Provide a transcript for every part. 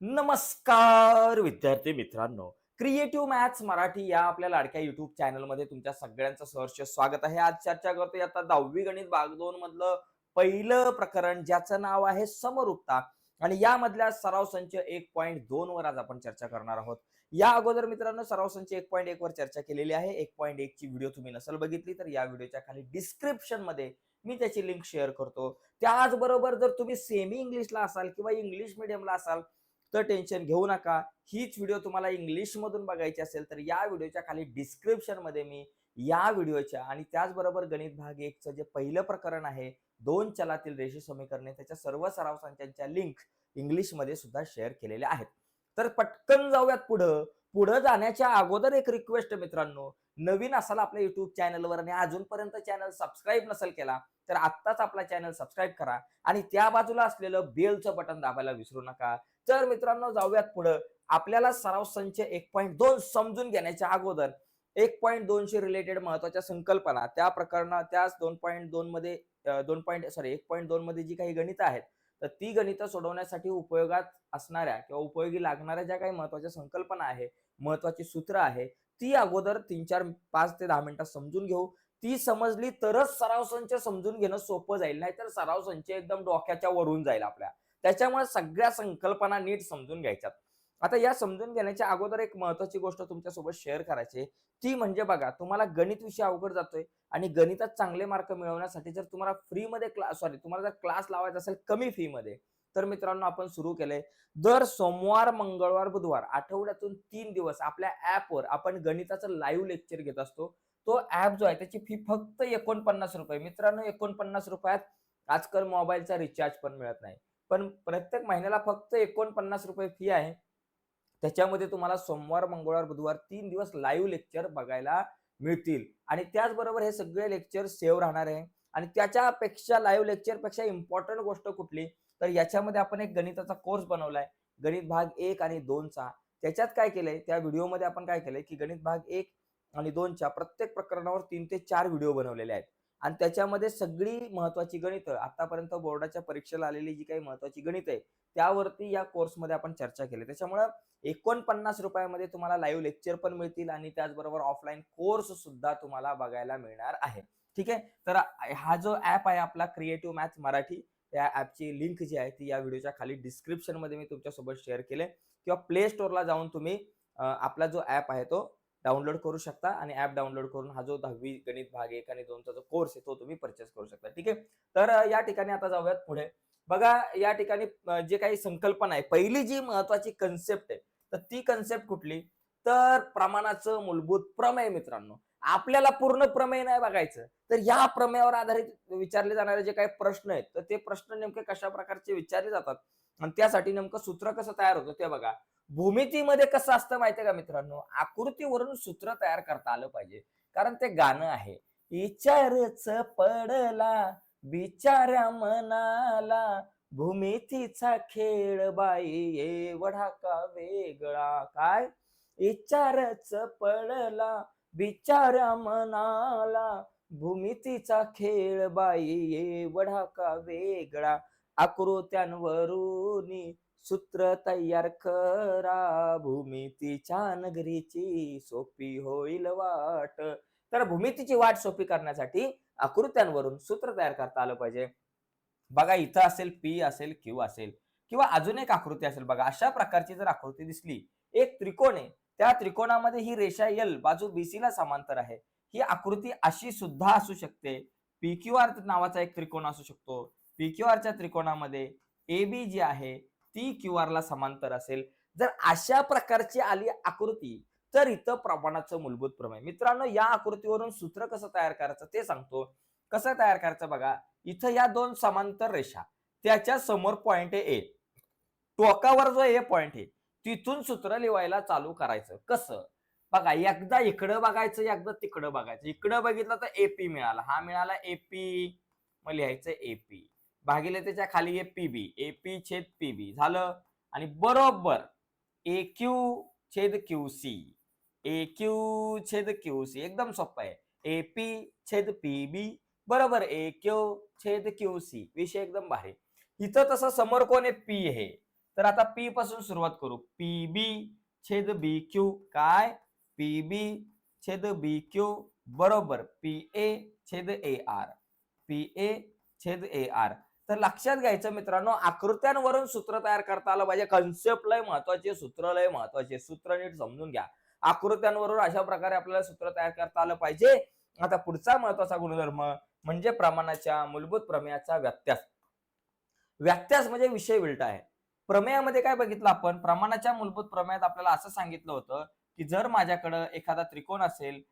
नमस्कार विद्यार्थी मित्रांनो. क्रिएटिव्ह मॅथ्स मराठी या आपल्या लाडक्या युट्यूब चॅनलमध्ये तुमच्या सगळ्यांचं सहर्ष स्वागत आहे. आज चर्चा करतोय आता दहावी गणित भाग दोन मधलं पहिलं प्रकरण ज्याचं नाव आहे समरूपता. आणि यामधल्या सराव संच एक पॉईंट दोन वर आज आपण चर्चा करणार आहोत. या अगोदर मित्रांनो सराव संच एक पॉईंट एक वर चर्चा केलेली आहे. एक पॉईंट एक ची व्हिडिओ तुम्ही नसल बघितली तर या व्हिडिओच्या खाली डिस्क्रिप्शनमध्ये मी त्याची लिंक शेअर करतो. त्याचबरोबर जर तुम्ही सेमी इंग्लिशला असाल किंवा इंग्लिश मिडियमला असाल तर टेन्शन घेऊ नका. हीच व्हिडिओ तुम्हाला इंग्लिश मधून बघायची असेल तर या व्हिडिओच्या खाली डिस्क्रिप्शनमध्ये मी या व्हिडिओच्या आणि त्याचबरोबर गणित भाग एकचं जे पहिलं प्रकरण आहे दोन चलातील रेषी समीकरणे त्याच्या सर्व सराव संचांच्या लिंक इंग्लिशमध्ये सुद्धा शेअर केलेल्या आहेत. तर पटकन जाऊयात पुढं. पुढं जाण्याच्या अगोदर एक रिक्वेस्ट मित्रांनो नवीन असाल आपल्या युट्यूब चॅनलवर आणि अजूनपर्यंत चॅनल सबस्क्राईब नसेल केला तर आत्ताच आपला चॅनल सबस्क्राईब करा आणि त्या बाजूला असलेलं बेलचं बटन दाबायला विसरू नका. तर मित्रांनो जाऊयात पुढं. आपल्याला सराव संच एक पॉईंट दोन समजून घेण्याच्या अगोदर एक पॉईंट दोनशे रिलेटेड महत्त्वाच्या संकल्पना त्या प्रकरणा त्याच दोन पॉईंट दोन मध्ये दोन पॉईंट सॉरी एक पॉईंट दोन मध्ये जी काही गणितं आहेत तर ती गणितं सोडवण्यासाठी उपयोगात असणाऱ्या किंवा उपयोगी लागणाऱ्या ज्या काही महत्त्वाच्या संकल्पना आहे महत्वाची सूत्र आहे ती अगोदर तीन चार पाच ते दहा मिनिटात समजून घेऊ. ती समजली तरच सराव संच समजून घेणं सोपं जाईल नाहीतर सराव संच एकदम डोक्याच्या वरून जाईल आपल्या. त्याच्यामुळे सगळ्या संकल्पना नीट समजून घ्यायच्यात. आता या समजून घेण्याच्या अगोदर एक महत्वाची गोष्ट तुमच्यासोबत शेअर करायची ती म्हणजे बघा तुम्हाला गणित विषय अवघड जातोय आणि गणितात चांगले मार्क मिळवण्यासाठी जर तुम्हाला फ्रीमध्ये क्लास सॉरी तुम्हाला जर क्लास लावायचा असेल कमी फी मध्ये तर मित्रांनो आपण सुरू केलंय. दर सोमवार मंगळवार बुधवार आठवड्यातून तीन दिवस आपल्या ऍपवर आपण गणिताचं लाईव्ह लेक्चर घेत असतो. तो ऍप जो आहे त्याची फी फक्त एकोणपन्नास रुपये. मित्रांनो एकोणपन्नास रुपयात आजकाल मोबाईलचा रिचार्ज पण मिळत नाही. पण प्रत्येक महिन्याला फक्त एकोणपन्नास रुपये फी आहे. त्याच्यामध्ये तुम्हाला सोमवार मंगळवार बुधवार तीन दिवस लाईव्ह लेक्चर बघायला मिळतील. आणि त्याचबरोबर हे सगळे लेक्चर सेव्ह राहणार आहे. आणि त्याच्यापेक्षा लाईव्ह लेक्चरपेक्षा इम्पॉर्टंट गोष्ट कुठली? तर याच्यामध्ये आपण एक गणिताचा कोर्स बनवलाय. गणित भाग एक आणि दोनचा त्याच्यात काय केलंय? त्या व्हिडिओमध्ये आपण काय केलंय की गणित भाग एक आणि दोनच्या प्रत्येक प्रकरणावर तीन ते चार व्हिडिओ बनवलेले आहेत. आणि त्याच्यामध्ये सगळी महत्वाची गणितं आतापर्यंत बोर्डाच्या परीक्षेला आलेली जी काही महत्वाची गणित आहे त्यावरती या कोर्समध्ये आपण चर्चा केली. त्याच्यामुळं एकोणपन्नास रुपयामध्ये तुम्हाला लाईव्ह लेक्चर पण मिळतील आणि त्याचबरोबर ऑफलाईन कोर्स सुद्धा तुम्हाला बघायला मिळणार आहे. ठीक आहे? तर हा जो ऍप आहे आपला क्रिएटिव्ह मॅथ्स मराठी या ऍपची लिंक जी आहे ती या व्हिडिओच्या खाली डिस्क्रिप्शनमध्ये मी तुमच्यासोबत शेअर केले किंवा प्ले स्टोअरला जाऊन तुम्ही आपला जो ऍप आहे तो डाउनलोड करू शकता आणि ऍप डाउनलोड करून हा जो दहावी गणित भाग एक आणि दोनचा जो कोर्स आहे तो तुम्ही परचेस करू शकता. ठीक आहे? तर या ठिकाणी आता जाऊयात पुढे. बघा या ठिकाणी जे काही संकल्पना आहे पहिली जी महत्वाची कन्सेप्ट आहे तर ती कन्सेप्ट कुठली? तर प्रमाणाचं मूलभूत प्रमेय मित्रांनो. आपल्याला पूर्ण प्रमेय नाही बघायचं. तर या प्रमेयावर आधारित विचारले जाणारे जे काही प्रश्न आहेत तर ते प्रश्न नेमके कशा प्रकारचे विचारले जातात? आणि त्यासाठी नेमकं सूत्र कसं तयार होतं ते बघा. भूमितीमध्ये कसं असतं माहितीये का मित्रांनो? आकृतीवरून सूत्र तयार करता आलं पाहिजे. कारण ते गाणं आहे. विचारच पडला बिचाऱ्या मनाला. भूमितीचा खेळ बाई एवढा का वेगळा? काय? विचारच पडला विचार मनाला भूमितीचा खेळ बाई एवढा का वेगळा? आकृत्यांवरून सूत्र तयार करा भूमितीच्या नगरीची सोपी होईल वाट. तर भूमितीची वाट सोपी करण्यासाठी आकृत्यांवरून सूत्र तयार करता आलं पाहिजे. बघा इथं असेल पी असेल क्यू असेल किंवा अजून एक आकृती असेल बघा अशा प्रकारची जर आकृती दिसली एक त्रिकोण आहे त्या त्रिकोणामध्ये ही रेषा एल बाजू बीसी ला समांतर आहे. ही आकृती अशी सुद्धा असू शकते. पी क्यू आर नावाचा एक त्रिकोण असू शकतो. पी क्यू आरच्या त्रिकोणामध्ये ए बी जी आहे ती क्यू आर ला समांतर असेल. जर अशा प्रकारची आली आकृती तर इथं प्रमाणाचं मूलभूत प्रमेय मित्रांनो या आकृतीवरून सूत्र कसं तयार करायचं ते सांगतो. कसं तयार करायचं बघा. इथं या दोन समांतर रेषा त्याच्यासमोर पॉइंट ए टोकावर जो ए पॉइंट आहे तिथून सूत्र लिवायला चालू करायचं. कसं? बघा एकदा इकडं बघायचं एकदा तिकडं बघायचं. इकडं बघितलं तर एपी मिळाला. हा मिळाला एपी मग लिहायचं एपी भागिले त्याच्याखाली आहे पीबी एपी छेद पीबी झालं? आणि बरोबर ए क्यू छेद क्यू सी. ए क्यू छेद क्यू सी. एकदम सोपं आहे. ए पी छेद पी बी. बरोबर ए क्यू छेद क्यू सी. विषय एकदम भारी. इथं तसं समोर कोण आहे? पी आहे. तर आता पी पासून सुरुवात करू. पी बी छेद बी क्यू काय? पी बी छेद बी क्यू बरोबर. पी ए छेद ए आर पी ए छेद ए आर तर लक्षात घ्यायचं मित्रांनो आकृत्यांवरून सूत्र तयार करता आलं पाहिजे. कन्सेप्ट लय महत्त्वाचे सूत्र लय महत्त्वाचे. सूत्र नीट समजून घ्या. आकृत्यांवरून अशा प्रकारे आपल्याला सूत्र तयार करता आलं पाहिजे. आता पुढचा महत्त्वाचा गुणधर्म म्हणजे प्रमाणाच्या मूलभूत प्रमेयाचा व्यत्यास. व्यत्यास म्हणजे विषय विलटा आहे. प्रमेयामध्ये काय बघितलं आपण? प्रमाणाच्या मूलभूत प्रमेयात आपल्याला असं सांगितलं होतं की जर माझ्याकडं एखादा त्रिकोण असेल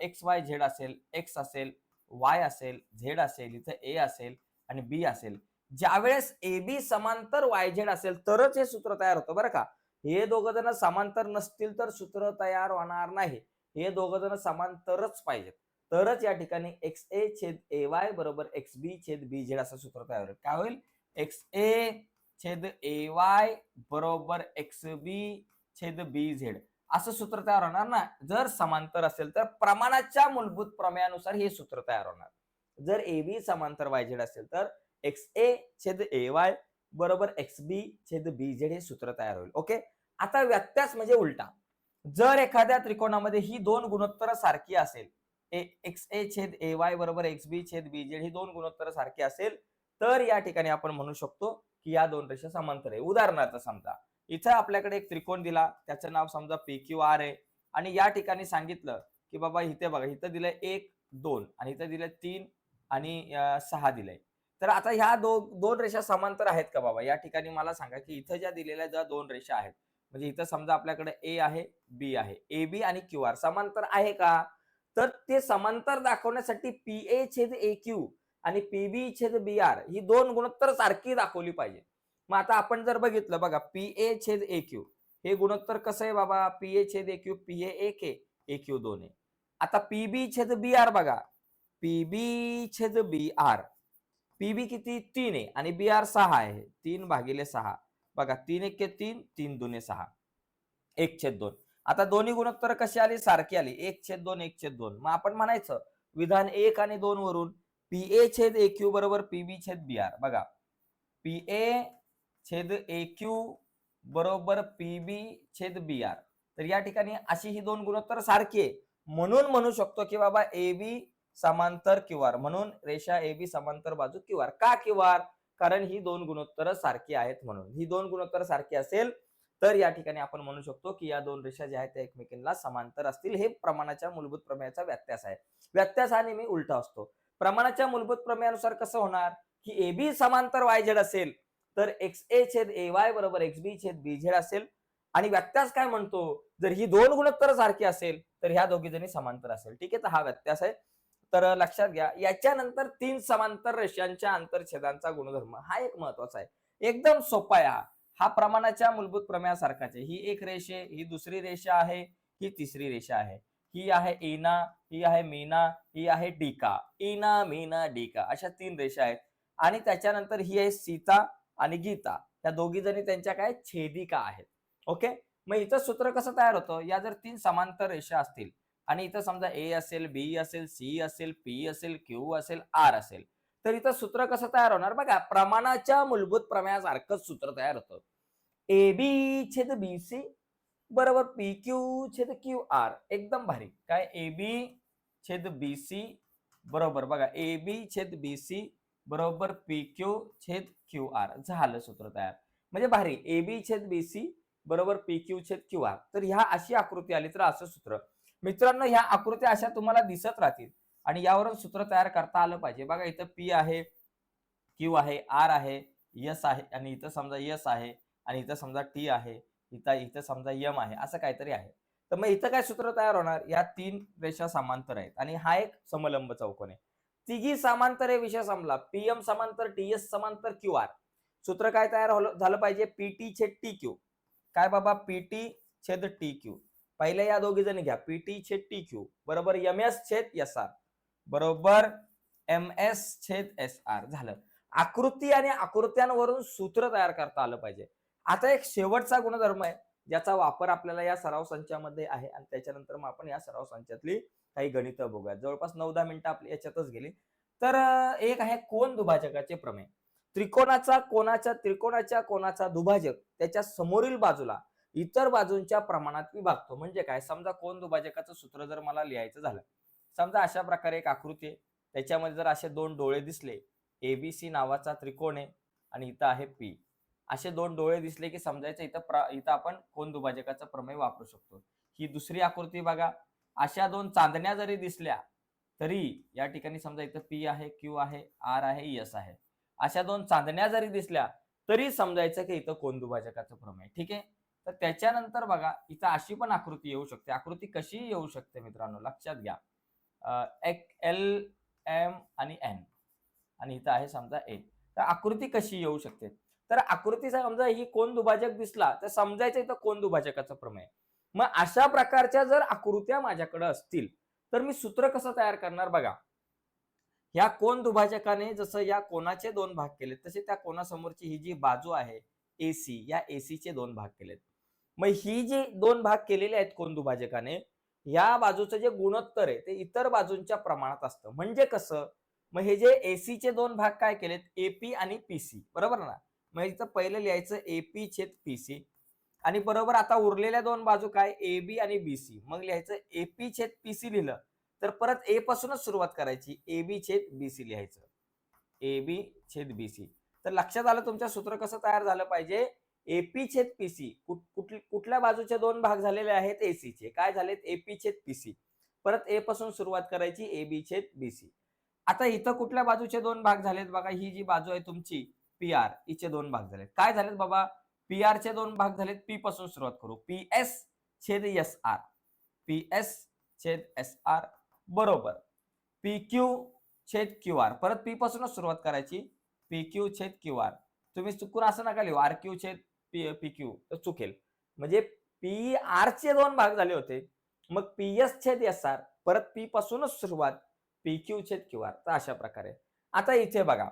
एक्स वाय झेड असेल एक्स असेल वाय असेल झेड असेल इथं ए असेल आणि बी असेल. ज्यावेळेस ए बी समांतर वाय झेड असेल तरच हे सूत्र तयार होतं बरं का. हे दोघ जण समांतर नसतील तर सूत्र तयार होणार नाही. हे दोघ जण समांतरच पाहिजेत. तरच या ठिकाणी एक्स ए छेद ए वाय बरोबर एक्स बी छेद बी झेड असं सूत्र तयार होईल. काय होईल? एक्स ए छेद ए वाय बरोबर एक्स बी छेद बी झेड. असं सूत्र तयार होणार ना? जर समांतर असेल तर प्रमाणाच्या मूलभूत प्रमेयानुसार हे सूत्र तयार होणार. जर ए बी समांतर वाय झेड असेल तर एक्स ए छेद ए वाय बरोबर एक्स बी छेद बी झेड हे सूत्र तयार होईल. ओके? आता व्यत्यास म्हणजे उलटा. जर एखाद्या त्रिकोणामध्ये ही दोन गुणोत्तर सारखी असेल एक्स ए छेद ए वाय बरोबर एक्स बी छेद बी झेड ही दोन गुणोत्तर सारखी असेल तर या ठिकाणी आपण म्हणू शकतो की या दोन रेषा समांतर आहे. उदाहरणार्थ समजा इथं आपल्याकडे एक त्रिकोण दिला त्याचं नाव समजा पी क्यू आर आहे. आणि या ठिकाणी सांगितलं की बाबा इथे बघा इथं दिलंय एक दोन आणि इथं दिलंय तीन आणि सहा दिलंय. तर आता ह्या दो दोन रेषा समांतर आहेत का बाबा? या ठिकाणी मला सांगा की इथं ज्या दिलेल्या ज्या दोन रेषा आहेत म्हणजे इथं समजा आपल्याकडे ए आहे बी आहे. ए बी आणि क्यू आर समांतर आहे का? तर ते समांतर दाखवण्यासाठी पी ए छेद ए क्यू आणि पीबी छेद बी आर ही दोन गुणोत्तर सारखी दाखवली पाहिजे. मग आता आपण जर बघितलं बघा पी ए छेद ए क्यू. हे गुणोत्तर कसं आहे बाबा? पी ए छेद ए क्यू पी ए एक ए क्यू दोन आहे. आता पीबी छेद बी आर बघा. पीबी छेद बी आर. पीबी किती? तीन आहे. आणि बी आर सहा आहे. तीन भागिले सहा. बघा तीन एक तीन तीन दुने सहा. एक छेद दोन. आता दोन्ही गुणोत्तर कशी आली? सारखी आली. एक छेद दोन एक छेद दोन. मग आपण म्हणायचं विधान एक आणि दोन वरून पी ए छेद ए क्यू बरोबर पी बी छेद बी आर. बघा. पी ए छेद ए क्यू बरोबर पी बी छेद बी आर. तर या ठिकाणी अशी ही दोन गुणोत्तर सारखी आहे. म्हणून म्हणू शकतो की बाबा ए बी समांतर क्यू आर. म्हणून रेषा ए बी समांतर बाजू क्यू आर. का क्यू आर? कारण ही दोन गुणोत्तर सारखी आहेत म्हणून. ही दोन गुणोत्तर सारखी असेल तर या ठिकाणी आपण म्हणू शकतो की या दोन रेषा ज्या आहेत त्या एकमेकींना समांतर असतील. हे प्रमाणाच्या मूलभूत प्रमेयाचा व्यत्यास आहे. व्यत्यास हा नेहमी उलटा असतो. प्रमाणाच्या मूलभूत प्रमेयानुसार कसं होणार? की ए बी समांतर वाय झेड असेल तर एक्स ए छेद ए वाय बरोबर एक्स बी छेद बी झेड असेल. आणि व्यत्यास काय म्हणतो? जर ही दोन गुणोत्तर सारखी असेल तर ह्या दोघी जणी समांतर असेल. ठीक आहे? तर हा व्यत्यास आहे. तर लक्षात घ्या याच्यानंतर तीन समांतर रेषांच्या आंतरछेदांचा गुणधर्म हा एक महत्त्वाचा आहे. एकदम सोपा आहे हा. हा प्रमाणाच्या मूलभूत प्रमेयासारखाच आहे. ही एक रेषे ही दुसरी रेषा आहे ही तिसरी रेषा आहे. ही आहे इना ही आहे मीना ही आहे डीका. इना मीना डीका. अशा तीन रेषा आहेत. आणि त्याच्यानंतर ही आहे सीता आणि गीता. या दोघी जणी त्यांच्या काय? छेदिका आहेत. ओके? मग इथं सूत्र कसं तयार होतं? या जर तीन समांतर रेषा असतील आणि इथं समजा ए असेल बी असेल सी असेल पी असेल क्यू असेल आर असेल तर इथं सूत्र कसं तयार होणार? बघा प्रमाणाच्या मूलभूत प्रमेयासारखंच सूत्र तयार होतं. ए बी छेद बी सी बरोबर पी क्यू छेद क्यू आर. एकदम भारी. काय? ए बी छेद बी सी बरोबर. बघा ए बी छेद बी सी बरोबर पी क्यू छेद क्यू आर. झालं सूत्र तयार. म्हणजे भारी. ए बी छेद बी सी बरोबर पी क्यू छेद क्यू आर. तर ह्या अशी आकृती आली तर असं सूत्र. मित्रांनो ह्या आकृत्या अशा तुम्हाला दिसत राहतील. आणि यावरून सूत्र तयार करता आलं पाहिजे. बघा इथं पी आहे क्यू आहे आर आहे यस आहे आणि इथं समजा यस आहे आणि इथं समजा टी आहे. इथं इथं समजा यम आहे असं काहीतरी आहे. तर मग इथं काय सूत्र तयार होणार? या तीन रेषा समांतर आहेत आणि हा एक समलंब चौकोन आहे. तिघी समांतर हे विषय संपला. पीएम समांतर टीएस समांतर क्यू आर सूत्र काय तयार झालं पाहिजे? पीटी छेद टी क्यू काय बाबा? पीटी छेद टी क्यू पहिले या दोघी जणी घ्या. पीटी छेद टी क्यू बरोबर? एम एस छेद एस आर बरोबर? एम एस छेद एस आर झालं. आकृती आणि आकृत्यांवरून सूत्र तयार करता आलं पाहिजे. आता एक शेवटचा गुणधर्म आहे ज्याचा वापर आपल्याला या सराव संचामध्ये आहे. आणि त्याच्यानंतर मग आपण या सराव संचातली काही गणित बघूया जवळपास नऊ दहा मिनिटं आपली याच्यातच गेली. तर एक आहे कोण दुभाजकाचे प्रमेय. त्रिकोणाचा कोणाच्या त्रिकोणाच्या कोणाचा दुभाजक त्याच्या समोरील बाजूला इतर बाजूंच्या प्रमाणात विभागतो. म्हणजे काय? समजा कोण दुभाजकाचं सूत्र जर मला लिहायचं झालं. समजा अशा प्रकारे एक आकृती आहे. त्याच्यामध्ये जर असे दोन डोळे दिसले एबीसी नावाचा त्रिकोण आहे आणि इथं आहे पी असे दोन डोळे दिसले की समजायचं इथं प्र इथं आपण कोण दुभाजकाचा प्रमेय वापरू शकतो. ही दुसरी आकृती बघा. अशा दोन चांदण्या जरी दिसल्या तरी या ठिकाणी समजा इथं पी आहे क्यू आहे आर आहे एस आहे. अशा दोन चांदण्या जरी दिसल्या तरी समजायचं की इथं कोण दुभाजकाचं प्रमेय. ठीक आहे? तर त्याच्यानंतर बघा इथं अशी पण आकृती येऊ शकते. आकृती कशी येऊ शकते मित्रांनो लक्षात घ्या. एक एल एम आणि एन आणि इथं आहे समजा ए तर आकृती कशी येऊ शकते? तर आकृतीचा समजा ही कोण दुभाजक दिसला तर समजायचं इथं कोण दुभाजकाचं प्रमेय मग अशा प्रकारच्या जर आकृत्या माझ्याकडे असतील तर मी सूत्र कसं तयार करणार बघा? या कोण दुभाजकाने जसं या कोणाचे दोन भाग केले तसे त्या कोणासमोरची ही जी बाजू आहे एसी या एसीचे दोन भाग केलेत. मग ही जी दोन भाग केलेले आहेत कोण दुभाजकाने या बाजूचं जे गुणोत्तर आहे ते इतर बाजूंच्या प्रमाणात असतं. म्हणजे कसं? मग हे जे एसीचे दोन भाग काय केलेत? एपी आणि पीसी बरोबर ना? म्हणजे इथं पहिलं लिहायचं एपी छेद पीसी आणि बरोबर आता उरलेल्या दोन बाजू काय? ए बी आणि बी सी. मग लिहायचं एपी छेद पीसी लिहिलं तर परत ए पासूनच सुरुवात करायची. ए बी छेद बी सी लिहायचं. ए बी छेद बी सी. तर लक्षात आलं तुमचं सूत्र कसं तयार झालं पाहिजे? एपी छेद पीसी कुठल्या बाजूचे दोन भाग झालेले आहेत? एसीचे काय झालेत? एपी छेद पीसी परत ए पासून सुरुवात करायची ए बी छेद बी सी. आता इथं कुठल्या बाजूचे दोन भाग झालेत? बघा ही जी बाजू आहे तुमची पी आर इचे e दोन भाग झालेत. काय झालेत बाबा? पी आर चे दोन भाग झालेत. पी पासून सुरुवात करू. पी एस छेद एस आर पी एस छेद एस आर बरोबर. पी क्यू छेद क्यू आर परत पी पासूनच सुरुवात करायची. पी क्यू छेद क्यू आर तुम्ही चुकून असं नका लिहू. आर क्यू छेद पी पी क्यू तर चुकेल. म्हणजे पी आर चे दोन भाग झाले होते. मग पी एस छेद एस आर परत पी पासूनच सुरुवात पी क्यू छेद क्यू आर तर अशा प्रकारे. आता इथे बघा.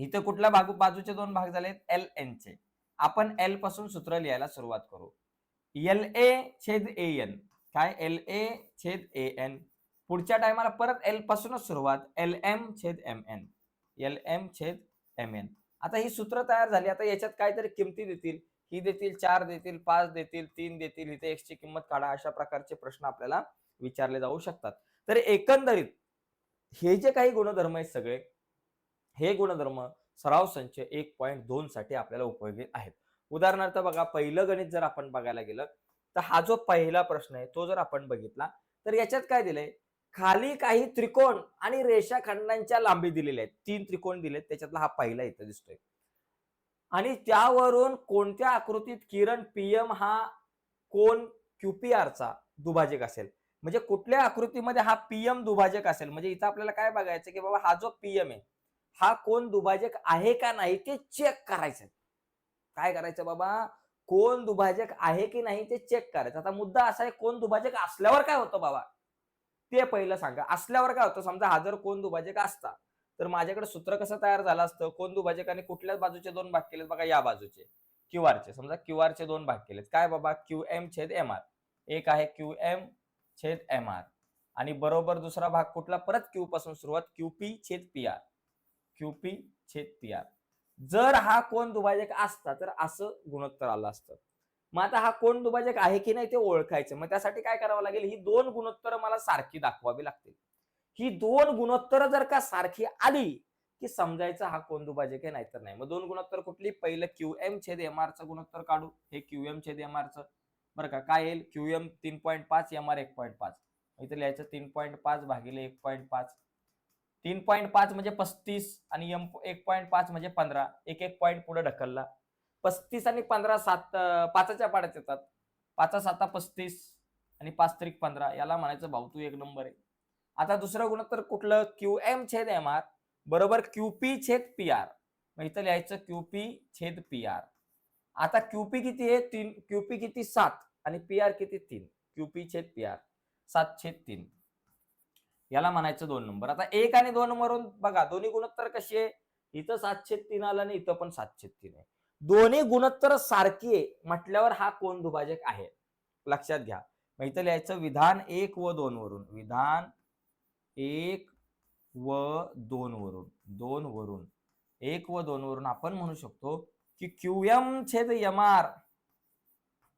इथं कुठल्या बाजू बाजूचे दोन भाग झाले एल एन चे. आपण एलपासून सूत्र लिहायला सुरुवात करू. एल ए छेद ए एन काय? एल ए छेद ए एन पुढच्या टायमाला परत एल पासूनच सुरुवात. एल एम छेद एम एन एल एम छेद एम एन आता ही सूत्र तयार झाली. आता याच्यात काहीतरी किमती देतील. ही देतील चार देतील पाच देतील तीन देतील. इथे एक्सची किंमत काढा. अशा प्रकारचे प्रश्न आपल्याला विचारले जाऊ शकतात. तर एकंदरीत हे जे काही गुणधर्म आहेत सगळे हे गुणधर्म सराव संच एक पॉईंट दोन साठी आपल्याला उपयोगी आहेत. उदाहरणार्थ बघा पहिलं गणित जर आपण बघायला गेलं तर हा जो पहिला प्रश्न आहे तो जर आपण बघितला तर याच्यात काय दिलंय? खाली काही त्रिकोण आणि रेषाखंडांच्या लांबी दिलेल्या आहेत. तीन त्रिकोण दिलेत त्याच्यातला हा पहिला इथं दिसतोय. आणि त्यावरून कोणत्या आकृतीत किरण पीएम हा कोण क्यूपीआरचा दुभाजक असेल? म्हणजे कुठल्या आकृतीमध्ये हा पीएम दुभाजक असेल? म्हणजे इथं आपल्याला काय बघायचं की बाबा हा जो पीएम आहे हा कोण दुभाजक आहे का नाही ते चेक करायचं. काय करायचं बाबा? कोण दुभाजक आहे की नाही ते चेक करायचं. आता मुद्दा असा आहे कोण दुभाजक असल्यावर काय होतं बाबा? ते पहिलं सांगा. असल्यावर काय होतं? समजा हा जर कोण दुभाजक असता तर माझ्याकडे सूत्र कसं तयार झालं असतं? कोण दुभाजकाने कुठल्याच बाजूचे दोन भाग केलेत? बघा या बाजूचे. क्यू आरचे समजा क्यू आरचे दोन भाग केलेत. काय बाबा? क्यू एम छेद एम आर एक आहे क्यू एम छेद एम आर आणि बरोबर दुसरा भाग कुठला? परत क्यू पासून सुरुवात क्यू पी छेद पी आर क्यूपी छेद पी आर जर हा कोण दुभाजक असता तर असं गुणोत्तर आलं असतं. मग आता हा कोण दुभाजक आहे की नाही ते ओळखायचं. मग त्यासाठी काय करावं लागेल? ही दोन गुणोत्तर मला सारखी दाखवावी लागतील. ही दोन गुणोत्तर जर का सारखी आली की समजायचं हा कोण दुभाजक आहे नाहीतर नाही. मग दोन गुणोत्तर कुठली? पहिलं क्यू एम छेद एम आरचं गुणोत्तर काढू. हे क्यू एम छेद एम आरचं बरं का? काय येईल? क्यू एम तीन पॉईंट पाच एम आर एक पॉईंट पाच. इथे लिहायचं तीन पॉईंट पाच भागिले एक पॉईंट पाच. तीन पॉईंट पाच म्हणजे पस्तीस आणि एम एक पॉईंट पाच म्हणजे पंधरा. एक एक पॉईंट पुढे ढकलला. पस्तीस आणि पंधरा सात पाचाच्या पाड्यात येतात. पाचा साता पस्तीस आणि पाच त्रिक पंधरा याला म्हणायचं भाऊ तू एक नंबर आहे. आता दुसरं गुणोत्तर कुठलं? क्यू एम छेद एम आर बरोबर क्यूपी छेद पी आर मग इथं लिहायचं क्यूपी छेद पी आर आता क्यूपी किती आहे? तीन क्यूपी किती? सात आणि पी आर किती? तीन. क्यूपी छेद पी आर सात छेद तीन. याला म्हणायचं दोन नंबर. आता एक आणि दोन वरून बघा दोन्ही गुणोत्तर कशी आहे? इथं सातशे तीन आलं आणि इथं पण सातशे तीन आहे. दोन्ही गुणोत्तर सारखी आहे म्हटल्यावर हा कोण दुभाजक आहे? लक्षात घ्या. मग इथं लिहायचं विधान एक व दोन वरून. विधान एक व दोन वरून. दोन वरून. एक व दोन वरून आपण म्हणू शकतो की क्यू एम छेद एम आर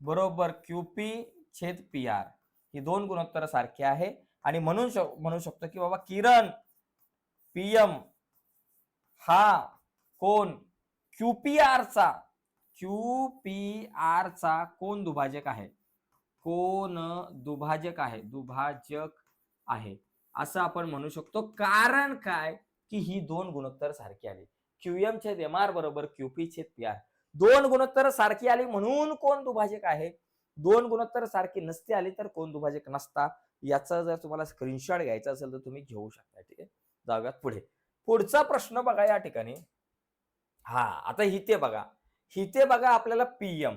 बरोबर क्यू पी छेद पी आर ही दोन गुणोत्तर सारखी आहे. आणि म्हणून शक- म्हणू शकतो की बाबा किरण पीएम हा कोण? QPR चा QPR चा कोण दुभाजक आहे? कोण दुभाजक आहे? दुभाजक आहे. असं आपण म्हणू शकतो. कारण काय? की ही दोन गुणोत्तर सारखी आली. क्यूएम छेद एम आर बरोबर क्यूपी छेद पी आर. दोन गुणोत्तर सारखी आली म्हणून कोण दुभाजक आहे? दोन गुणोत्तर सारखी नसती आली तर कोण दुभाजक नसता? याचा जर तुम्हाला स्क्रीनशॉट घ्यायचा असेल तर तुम्ही घेऊ शकता ठीक आहे? जाऊयात पुढे. पुढचा प्रश्न बघा या ठिकाणी. हा आता हिते बघा. हिते बघा आपल्याला पीएम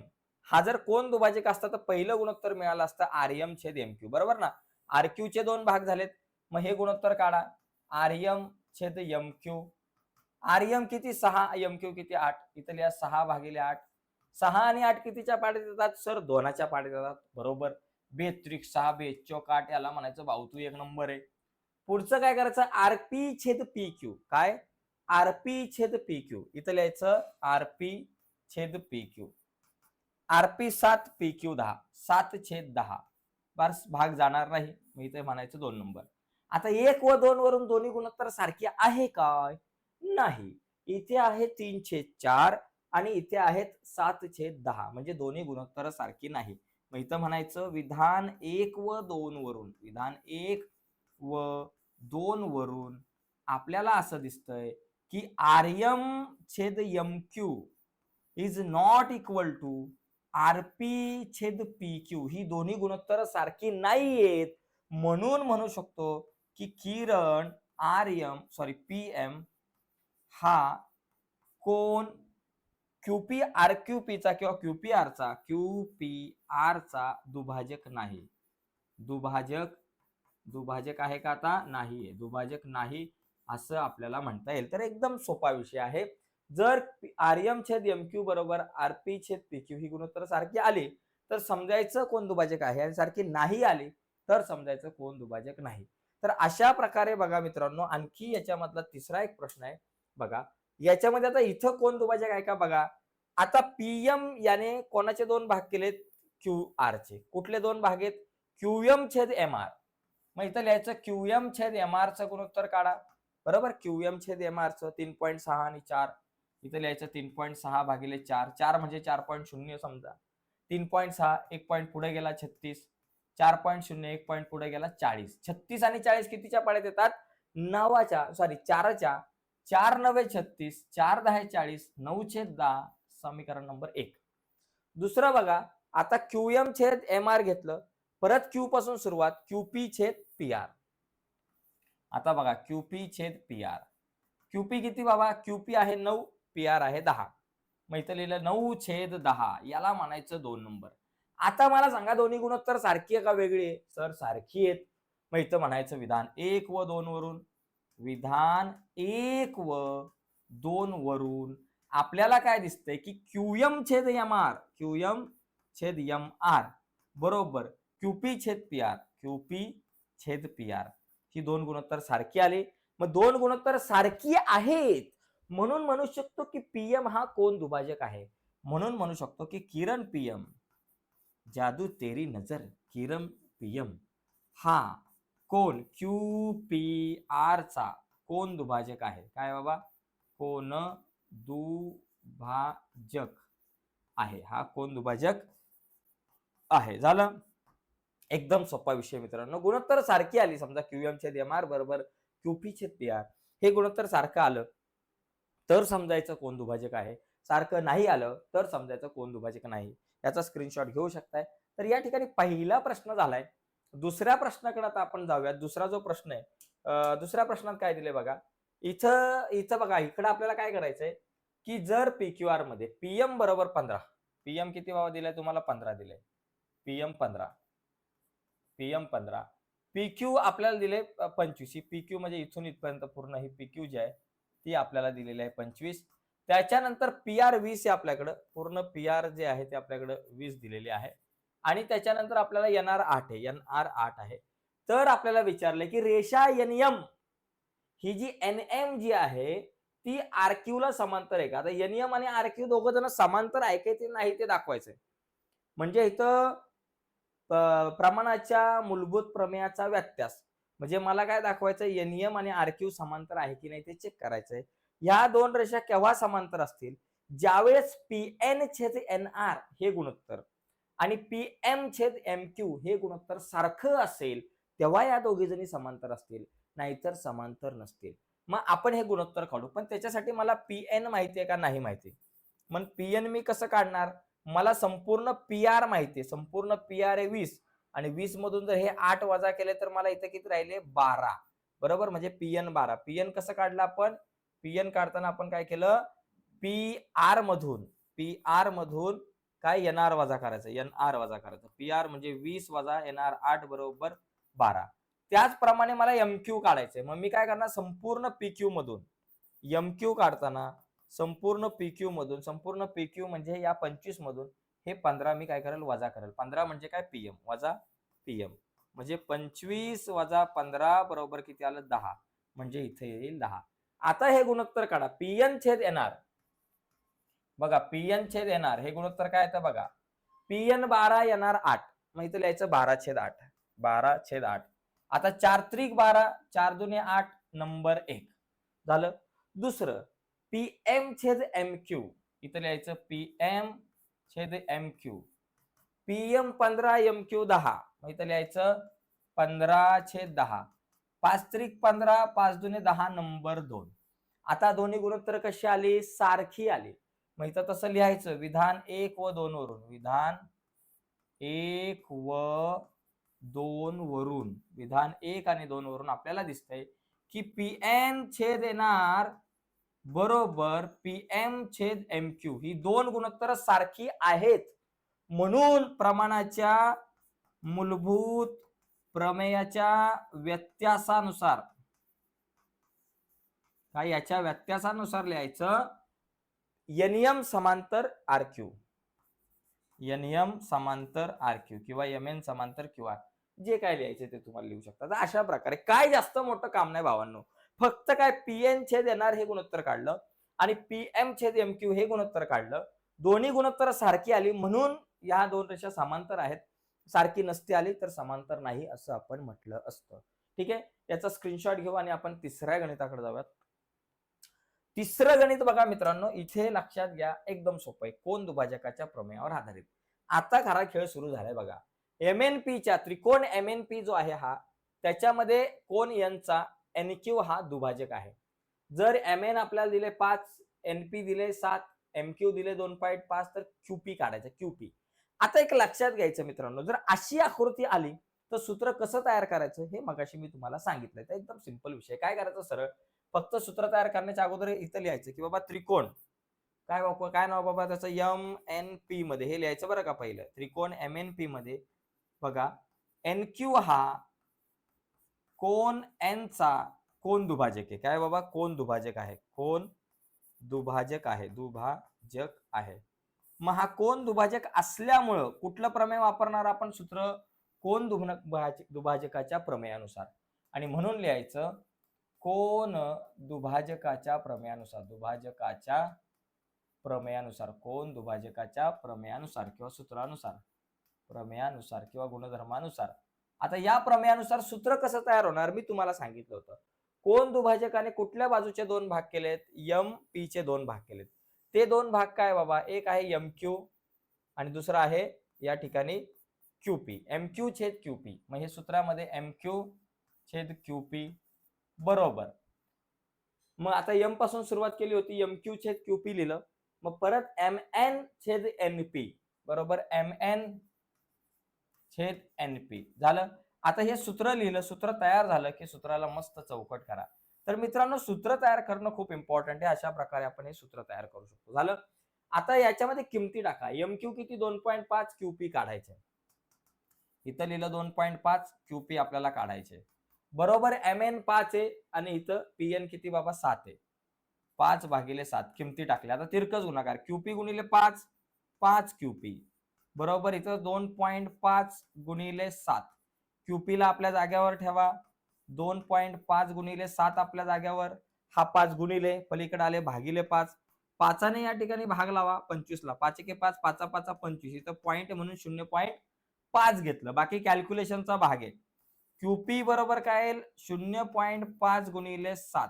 हा जर कोण दुभाजक असता तर पहिलं गुणोत्तर मिळालं असतं आर्यम छेद एम क्यू बरोबर ना? आरक्यू चे दोन भाग झालेत. मग हे गुणोत्तर काढा. आर्यम छेद एम क्यू आर्यम किती? सहा. एम क्यू किती? आठ. इथल्या सहा भागिले आठ. सहा आणि आठ कितीच्या पाठीत येतात सर दोनाच्या पाड्यात येतात बरोबर? बेत्रिक सहा बेचोक आठ याला म्हणायचं भाऊ तू एक नंबर आहे. पुढचं काय करायचं? आरपी छेद पी क्यू. काय? आरपी छेद पी क्यू. इथं लिहायचं आरपी छेद पी क्यू. आरपी सात पी क्यू दहा. सात छेद दहा. बस भाग जाणार नाही. मी इथे म्हणायचं दोन नंबर. आता एक व दोन वरून दोन्ही गुणोत्तर सारखी आहे काय? नाही. इथे आहे तीन छेद चार आणि इथे आहेत सात छेद दहा. म्हणजे दोन्ही गुणोत्तर सारखी नाही. मग इथं म्हणायचं विधान एक व दोन वरून. विधान एक व दोन वरून आपल्याला असं दिसतंय की आर्यम छेद M Q is not equal to R P छेद पी क्यू. ही दोन्ही गुणोत्तर सारखी नाहीयेत. म्हणून म्हणू शकतो की किरण आर सॉरी पी एम हा कोण क्यूपी आर क्यू पीचा किंवा क्यूपी चा क्यू पी चा दुभाजक नाही. दुभाजक दुभाजक आहे का आता? नाहीये. दुभाजक नाही असं आपल्याला म्हणता येईल. तर एकदम सोपा विषय आहे. जर आर्यम छेद एम क्यू बरोबर आर पी छेद पी क्यू ही गुणोत्तर सारखी आली तर समजायचं कोण दुभाजक आहे? आणि सारखी नाही आली तर समजायचं कोण दुभाजक नाही. तर अशा प्रकारे बघा मित्रांनो आणखी याच्यामधला तिसरा एक प्रश्न आहे. बघा याच्यामध्ये आता इथं कोण दुभाजक आहे का बघा? आता पीएम याने कोणाचे दोन भाग केलेत? क्यू आर चे. कुठले दोन भाग आहेत? क्यूएम छेद एम आर मग इथं लिहायचं क्यूएम छेद एम आरचं गुणोत्तर काढा. बरोबर? क्यूएम छेद एम आरचं तीन पॉईंट सहा आणि चार. इथं लिहायचं तीन पॉईंट सहा भागिले चार. चार म्हणजे चार पॉईंट शून्य समजा. तीन पॉईंट सहा एक पॉईंट पुढे गेला छत्तीस. चार पॉईंट शून्य एक पॉईंट पुढे गेला चाळीस. छत्तीस आणि चाळीस कितीच्या पाड्यात येतात? नवाच्या सॉरी चारच्या. चार नव्हे छत्तीस चार दहा चाळीस नऊ छेद दहा समीकरण नंबर एक. दुसरं बघा आता क्यूएम छेद एम आर घेतलं परत क्यू पासून सुरुवात क्यूपी छेद पी आर आता बघा क्यूपी छेद पी आर क्यूपी किती बाबा? क्यूपी आहे नऊ पी आर आहे दहा. मग इथं लिहिलं नऊ छेद दहा याला म्हणायचं दोन नंबर. आता मला सांगा दोन्ही गुणोत्तर सारखी आहे का वेगळी? आहे सर सारखी आहेत. मग इथं म्हणायचं विधान एक व दोन वरून. विधान एक व दोन वरून. आपल्याला काय दिसतंय की क्यूएम छेद एम आर क्यूएम छेद एम आर बरोबर. क्यूपी छेद पी आर क्यूपी छेद पी आर. ही दोन गुणोत्तर सारखी आली. मग दोन गुणोत्तर सारखी आहेत. म्हणून म्हणू शकतो की पीएम हा कोण दुभाजक आहे? म्हणून म्हणू शकतो की किरण पीएम. जादू तेरी नजर किरण पीएम. हा कोण? क्यू पी आर चा कोण दुभाजक आहे? काय बाबा? कोण? दुभाजक आहे. हा कोण दुभाजक आहे? झालं? एकदम सोपा विषय मित्रांनो. गुणोत्तर सारखी आली. समजा क्यूएम छेद एम आर बरोबर क्यूपी छेद पी आर हे गुणोत्तर सारखं आलं तर समजायचं कोण दुभाजक आहे? सारखं नाही आलं तर समजायचं कोण दुभाजक नाही. याचा स्क्रीनशॉट घेऊ शकताय. तर या ठिकाणी पहिला प्रश्न झालाय. दुसऱ्या प्रश्नाकडे आता आपण जाऊयात. दुसरा जो प्रश्न आहे दुसऱ्या प्रश्नात काय दिले बघा? इथं इथं बघा इकडं आपल्याला काय करायचंय? की जर पी क्यू आरमध्ये पीएम बरोबर पंधरा पीएम किती बाबा दिलाय? तुम्हाला पंधरा दिले पीएम पंधरा. पीएम पंधरा. पी क्यू आपल्याला दिले पंचवीस. ही पी क्यू म्हणजे इथून इथपर्यंत पूर्ण ही पी क्यू जी आहे ती आपल्याला दिलेली आहे पंचवीस. त्याच्यानंतर पी आर वीस हे आपल्याकडं पूर्ण पी आर जे आहे ते आपल्याकडं वीस दिलेली आहे. आणि त्याच्यानंतर आपल्याला एन आर आठ आहे. एन आर आठ आहे. तर आपल्याला विचारलंय की रेषा एन एम ही जी एन एम जी आहे ती आरक्यू ला समांतर आहे का? आता एनियम आणि आरक्यू दोघं जण समांतर आहे का ते नाही ते दाखवायचंय. म्हणजे इथं प्रमाणाच्या मूलभूत प्रमेयाचा व्यत्यास. म्हणजे मला काय दाखवायचं एन एम आणि आरक्यू समांतर आहे की नाही ते चेक करायचंय. या दोन रेषा केव्हा समांतर असतील? ज्यावेळेस पी एन छेद एन आर हे गुणोत्तर आणि पी एम छेद एम क्यू हे गुणोत्तर सारखं असेल तेव्हा या दोघी जणी समांतर असतील. नाहीतर समांतर नसतील. मग आपण हे गुणोत्तर काढू. पण त्याच्यासाठी मला पी एन माहिती आहे का नाही माहिती? मग पी एन मी कसं काढणार? मला संपूर्ण पी आर माहिती आहे. संपूर्ण पी आर आहे वीस. आणि वीस मधून जर हे आठ वजा केले तर मला इथं किती राहिले? बारा. बरोबर? म्हणजे पी एन बारा. पी एन कसं काढलं आपण? पी एन काढताना आपण काय केलं? पी आर मधून पी आर मधून काय एन आर वजा करायचं? एन आर वजा करायचं. पी आर म्हणजे वीस वजा एन आर आठ बरोबर बारा. त्याचप्रमाणे मला एम क्यू काढायचंय. मग मी काय करणार? संपूर्ण पी क्यू मधून एम क्यू काढताना संपूर्ण पी क्यू मधून संपूर्ण पी क्यू म्हणजे या पंचवीस मधून हे पंधरा मी काय करेल? वजा करेल. पंधरा म्हणजे काय? पीएम वजा पीएम म्हणजे पंचवीस वजा पंधरा बरोबर किती आलं? दहा. म्हणजे इथे येईल दहा. आता हे गुणोत्तर काढा. पीएन छेद येणार बघा पीएन छेद येणार हे गुणोत्तर काय येतं बघा? पीएन बारा येणार आठ. मग इथे लिहायचं बारा छेद आठ. बारा छेद आठ. आता चार त्रिक बारा चार दुने आठ नंबर एक. झालं? दुसरं पी एम छेद एम क्यू. इथं लिहायचं पी एम छेद एम क्यू. पी एम पंधरा एम क्यू दहा. इथं लिहायचं पंधरा छेद दहा. पाच त्रिक पंधरा पाच दुने दहा नंबर दोन. आता दोन्ही गुणोत्तर कशी आली? सारखी आली. मग इथं तसं लिहायचं. विधान एक व दोन वरून. विधान एक व दोन वरून विधान एक आणि दोन वरून आपल्याला दिसतंय की पी एन छेद येणार बरोबर पी एम छेद एम क्यू ही दोन गुणोत्तर सारखी आहेत. म्हणून प्रमाणाच्या मूलभूत प्रमेयाच्या व्यत्यासानुसार काय याच्या व्यत्यासानुसार लिहायचं? एनियम समांतर आर क्यू एनियम समांतर आर क्यू किंवा एम एन समांतर क्यू आर जे काय लिहायचे ते तुम्हाला लिहू शकता. तर अशा प्रकारे काय जास्त मोठं काम नाही भावांनो. फक्त काय पी एन छेद येणार हे गुणोत्तर काढलं आणि पी एम छेद एम क्यू हे गुणोत्तर काढलं. दोन्ही गुणोत्तर सारखी आली म्हणून या दोन रेषा समांतर आहेत. सारखी नसती आली तर समांतर नाही असं आपण म्हटलं असतं. ठीक आहे? याचा स्क्रीनशॉट घेऊ आणि आपण तिसऱ्या गणिताकडे जाऊयात. तिसरं गणित बघा मित्रांनो इथे लक्षात घ्या एकदम सोपं आहे. कोण दुभाजकाच्या प्रमेयावर आधारित. आता खरा खेळ सुरू झालाय बघा. एम एन पीच्या त्रिकोण एम एन पी जो आहे हा त्याच्यामध्ये कोण यांचा एन क्यू हा दुभाजक आहे. जर एम एन आपल्याला दिले पाच एन पी दिले सात एम क्यू दिले दोन पॉईंट पाच तर क्यूपी काढायचं क्यूपी आता एक लक्षात घ्यायचं मित्रांनो जर अशी आकृती आली तर सूत्र कसं तयार करायचं हे मगाशी मी तुम्हाला सांगितलंय तर एकदम सिंपल विषय. काय करायचं सरळ? फक्त सूत्र तयार करण्याच्या अगोदर इथं लिहायचं की बाबा त्रिकोण. काय बाबा काय नाव बाबा त्याचं? एम एन पी मध्ये. हे लिहायचं बरं का पहिलं. त्रिकोण एम एन पी मध्ये बघा एन क्यू हा कोण एन चा कोण दुभाजक आहे. काय बाबा? कोण दुभाजक आहे. कोण दुभाजक आहे. दुभाजक आहे. मग हा कोण दुभाजक असल्यामुळं कुठलं प्रमेय वापरणार आपण सूत्र? कोण दुभाजक दुभाजकाच्या प्रमेयानुसार. आणि म्हणून लिहायचं कोण दुभाजकाच्या प्रमेयानुसार दुभाजकाच्या प्रमेयानुसार कोण दुभाजकाच्या प्रमेयानुसार किंवा सूत्रानुसार. प्रमेयानुसार किंवा गुणधर्मानुसार. आता या प्रमेयानुसार सूत्र कसं तयार होणार? मी तुम्हाला सांगितलं होतं. कोण दुभाजकाने कुठल्या बाजूचे दोन भाग केलेत? यम पी चे दोन भाग केलेत. ते दोन भाग काय बाबा? एक आहे यम क्यू आणि दुसरा आहे या ठिकाणी क्यू पी. एम क्यू छेद क्यू पी. मग हे सूत्रामध्ये एम क्यू छेद क्यू पी बरोबर. मग आता यमपासून सुरुवात केली होती. एम क्यू छेद क्यू पी लिहिलं. मग परत एम एन छेद एन पी. बरोबर? एम एन छेद एन पी झालं? आता हे सूत्र लिहिलं सूत्र तयार झालं की सूत्राला मस्त चौकट करा. तर मित्रांनो सूत्र तयार करणं खूप इम्पॉर्टंट आहे. अशा प्रकारे आपण हे सूत्र तयार करू शकतो. झालं? आता याच्यामध्ये किमती टाका. एम क्यू किती? दोन पॉईंट पाच क्यू पी काढायचे. इथं लिहिलं दोन पॉईंट पाच क्यू पी आपल्याला काढायचे. बरोबर एम एन पाच आहे आणि इथं पी एन किती बाबा? सात आहे. पाच भागिले सात. किमती टाकल्या आता तिरकच गुणाकार. क्यूपी गुणिले पाच. पाच क्यूपी बरोबर इथं दोन पॉईंट पाच गुणिले सात. क्यूपीला आपल्या जाग्यावर ठेवा. दोन पॉईंट पाच गुणिले सात आपल्या जाग्यावर हा पाच गुणिले पलीकडे आले भागिले पाच. पाचाने या ठिकाणी भाग लावा पंचवीसला. पाच एके पाच पाचा पाचा पंचवीस. इथं पॉईंट म्हणून शून्य पॉईंट पाच घेतलं. बाकी कॅल्क्युलेशनचा भाग आहे. क्यूपी बरोबर काय येईल? शून्य पॉईंट पाच गुणिले सात.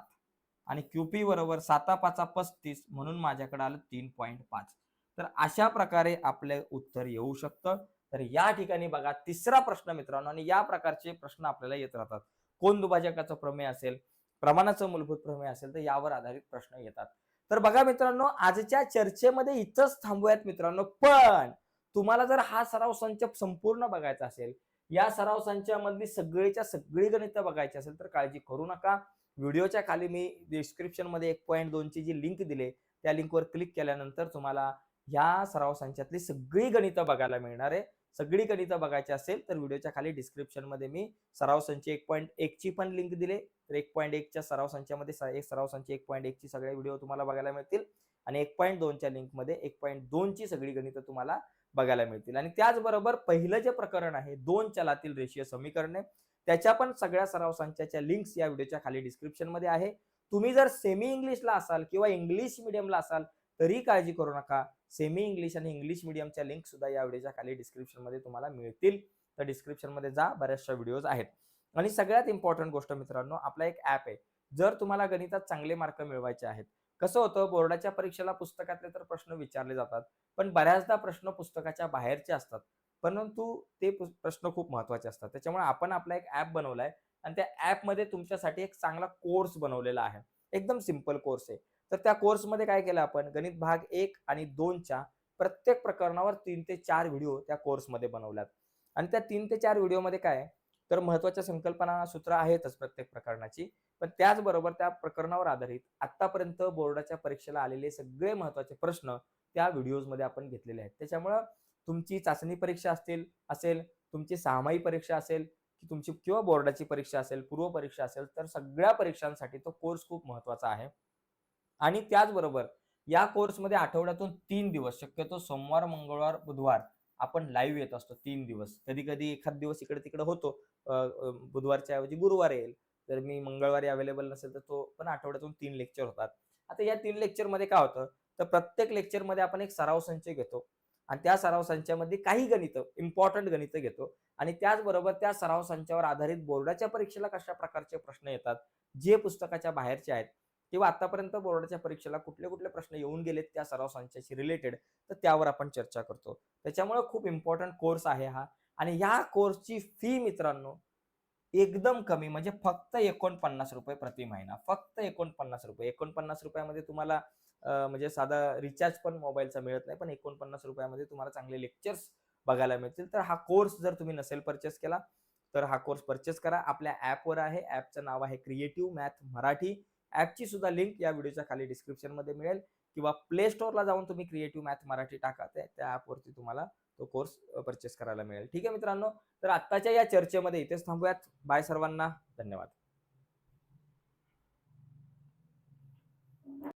आणि क्यूपी बरोबर साता पाचा पस्तीस म्हणून माझ्याकडे आलं तीन पॉईंट पाच. तर अशा प्रकारे आपले उत्तर येऊ शकतं. तर या ठिकाणी बघा तिसरा प्रश्न मित्रांनो आणि या प्रकारचे प्रश्न आपल्याला येत राहतात. कोण दुभाजकाचं प्रमेय असेल प्रमाणाचं मूलभूत प्रमेय असेल तर यावर आधारित प्रश्न येतात. तर बघा मित्रांनो आजच्या चर्चेमध्ये इथंच थांबूयात मित्रांनो पण तुम्हाला जर हा सराव संच संपूर्ण बघायचा असेल या सराव संचामधली सगळीच्या सगळी गणितं बघायची असेल तर काळजी करू नका. व्हिडिओच्या खाली मी डिस्क्रिप्शनमध्ये एक पॉईंट दोनची जी लिंक दिली त्या लिंकवर क्लिक केल्यानंतर तुम्हाला या सराव संचातली सगळी गणितं बघायला मिळणार आहे. सगळी गणितं बघायची असेल तर व्हिडिओच्या खाली डिस्क्रिप्शनमध्ये मी सराव संच एक पॉईंट एक ची पण लिंक दिले. तर एक पॉईंट एकच्या सराव संचामध्ये स- एक सराव संच एक पॉईंट एकची सगळे व्हिडिओ तुम्हाला बघायला मिळतील. आणि एक पॉईंट दोनच्या लिंकमध्ये एक पॉईंट दोनची सगळी गणितं तुम्हाला बघायला मिळतील. आणि त्याचबरोबर पहिलं जे प्रकरण आहे दोन चलातील रेषीय समीकरणे त्याच्या पण सगळ्या सराव संचाच्या लिंक्स या व्हिडिओच्या खाली डिस्क्रिप्शनमध्ये आहे. तुम्ही जर सेमी इंग्लिशला असाल किंवा इंग्लिश मिडियमला असाल तरी काळजी करू नका. सेमी इंग्लिश आणि इंग्लिश मिडियमच्या लिंक सुद्धा या व्हिडिओच्या खाली डिस्क्रिप्शनमध्ये तुम्हाला मिळतील. तर डिस्क्रिप्शनमध्ये जा बऱ्याचशा व्हिडिओज आहेत. आणि सगळ्यात इम्पॉर्टंट गोष्ट मित्रांनो आपला एक ॲप आहे. जर तुम्हाला गणितात चांगले मार्क मिळवायचे आहेत. कसं होतं बोर्डाच्या परीक्षेला पुस्तकातले तर प्रश्न विचारले जातात पण बऱ्याचदा प्रश्न पुस्तकाच्या बाहेरचे असतात. परंतु ते प्रश्न खूप महत्त्वाचे असतात. त्याच्यामुळे आपण आपला एक ॲप बनवलाय आणि त्या ॲपमध्ये तुमच्यासाठी एक चांगला कोर्स बनवलेला आहे. एकदम सिंपल कोर्स आहे. तर त्या कोर्समध्ये काय केलं आपण? गणित भाग एक आणि दोनच्या प्रत्येक प्रकरणावर तीन ते चार व्हिडिओ त्या कोर्समध्ये बनवल्यात. आणि त्या तीन ते चार व्हिडिओमध्ये काय आहे, तर महत्त्वाच्या संकल्पना सूत्र आहेतच प्रत्येक प्रकरणाची. पण त्याचबरोबर त्या प्रकरणावर आधारित आतापर्यंत बोर्डाच्या परीक्षेला आलेले सगळे महत्त्वाचे प्रश्न त्या व्हिडिओजमध्ये आपण घेतलेले आहेत. त्याच्यामुळं तुमची चाचणी परीक्षा असतील असेल तुमची सहामाही परीक्षा असेल की तुमची किंवा बोर्डाची परीक्षा असेल पूर्व परीक्षा असेल तर सगळ्या परीक्षांसाठी तो कोर्स खूप महत्त्वाचा आहे. आणि त्याचबरोबर या कोर्समध्ये आठवड्यातून तीन दिवस शक्यतो सोमवार मंगळवार बुधवार आपण लाईव्ह येत असतो तीन दिवस. कधी कधी एखाद दिवस इकडे तिकडे होतो बुधवारच्या ऐवजी गुरुवार येईल. तर मी मंगळवारी अवेलेबल नसेल तर तो पण आठवड्यातून तीन लेक्चर होतात. आता या तीन लेक्चरमध्ये काय होतं? तर प्रत्येक लेक्चरमध्ये आपण एक सराव संच घेतो आणि त्या सराव संचामध्ये काही गणितं इम्पॉर्टंट गणितं घेतो आणि त्याचबरोबर त्या सराव संचावर आधारित बोर्डाच्या परीक्षेला कशा प्रकारचे प्रश्न येतात जे पुस्तकाच्या बाहेरचे आहेत किंवा आतापर्यंत बोर्डाच्या परीक्षेला कुठले कुठले प्रश्न येऊन गेलेत त्या सराव संचाशी रिलेटेड तर त्यावर आपण चर्चा करतो. त्याच्यामुळे खूप इम्पॉर्टंट कोर्स आहे हा. आणि ह्या कोर्सची फी मित्रांनो एकदम कमी म्हणजे फक्त एकोणपन्नास रुपये प्रति महिना फक्त एकोणपन्नास रुपये. एकोणपन्नास रुपयामध्ये तुम्हाला म्हणजे साधा रिचार्ज पण मोबाईलचा मिळत नाही पण एकोणपन्नास रुपयामध्ये तुम्हाला चांगले लेक्चर्स बघायला मिळतील. तर हा कोर्स जर तुम्ही नसेल परचेस केला तर हा कोर्स परचेस करा. आपल्या ॲपवर आहे. ॲपचं नाव आहे क्रिएटिव्ह मॅथ मराठी ॲपची सुद्धा लिंक या व्हिडिओच्या खाली डिस्क्रिप्शनमध्ये मिळेल. किंवा प्ले स्टोअरला जाऊन तुम्ही क्रिएटिव्ह मॅथ मराठी टाका. त्या त्या ॲपवरती तुम्हाला तो कोर्स परचेस करायला मिळेल. ठीक आहे मित्रांनो? तर आत्ताच्या या चर्चेमध्ये इथेच थांबूयात. बाय सर्वांना. धन्यवाद.